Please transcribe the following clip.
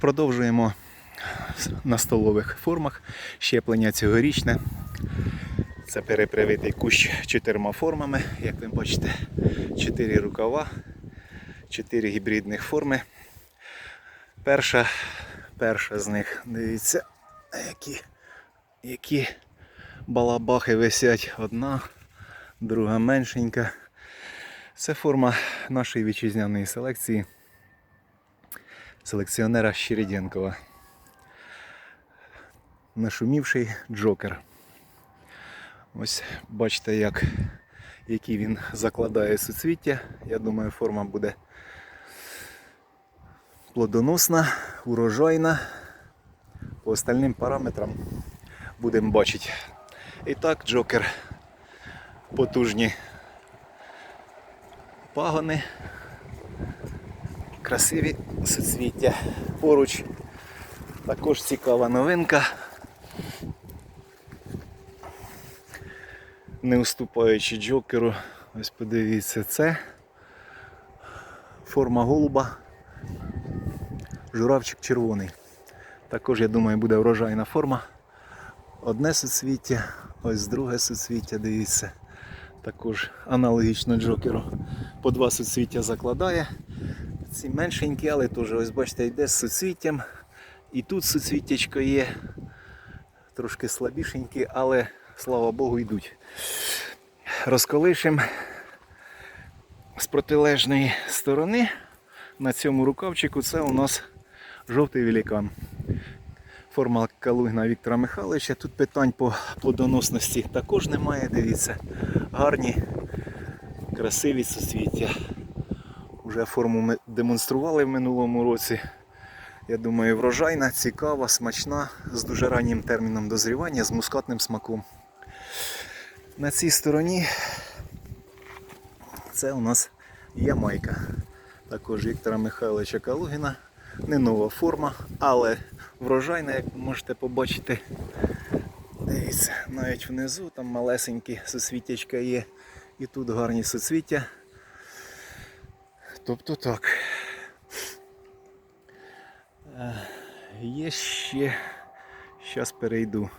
Продовжуємо на столових формах щеплення цьогорічне. Це перепривитий кущ чотирма формами, як ви бачите, чотири рукава, чотири гібридних форми. Перша, перша з них, дивіться, які, які балабахи висять. Одна, друга меншенька. Це форма нашої вітчизняної селекції селекціонера Щереденкова. Нашумівший джокер. Ось бачите, як, які він закладає суцвіття. Я думаю, форма буде плодоносна, урожайна. По остальним параметрам будемо бачити. І так, джокер потужні пагони, красиві суцвіття. Поруч також цікава новинка. Не уступаючи джокеру, ось подивіться, це форма голуба, журавчик червоний. Також, я думаю, буде врожайна форма. Одне суцвіття, ось друге суцвіття, дивіться. Також аналогічно джокеру. По два суцвіття закладає. Ці меншенькі, але теж, ось бачите, йде з суцвіттям. І тут суцвіттячко є. Трошки слабішенькі, але слава Богу йдуть. Розколишимо з протилежної сторони. На цьому рукавчику це у нас жовтий великан. Форма Калугна Віктора Михайловича. Тут питань по плодоносності також немає. Дивіться, гарні, красиві суцвіття. Уже форму ми демонстрували в минулому році. Я думаю, врожайна, цікава, смачна, з дуже раннім терміном дозрівання, з мускатним смаком. На цій стороні це у нас Ямайка. Також Віктора Михайловича Калугіна. Не нова форма, але врожайна, як можете побачити. Дивіться, навіть внизу там малесенькі суцвіттячка є. І тут гарні суцвіття. Тобто так. Е, Є ще. Зараз перейду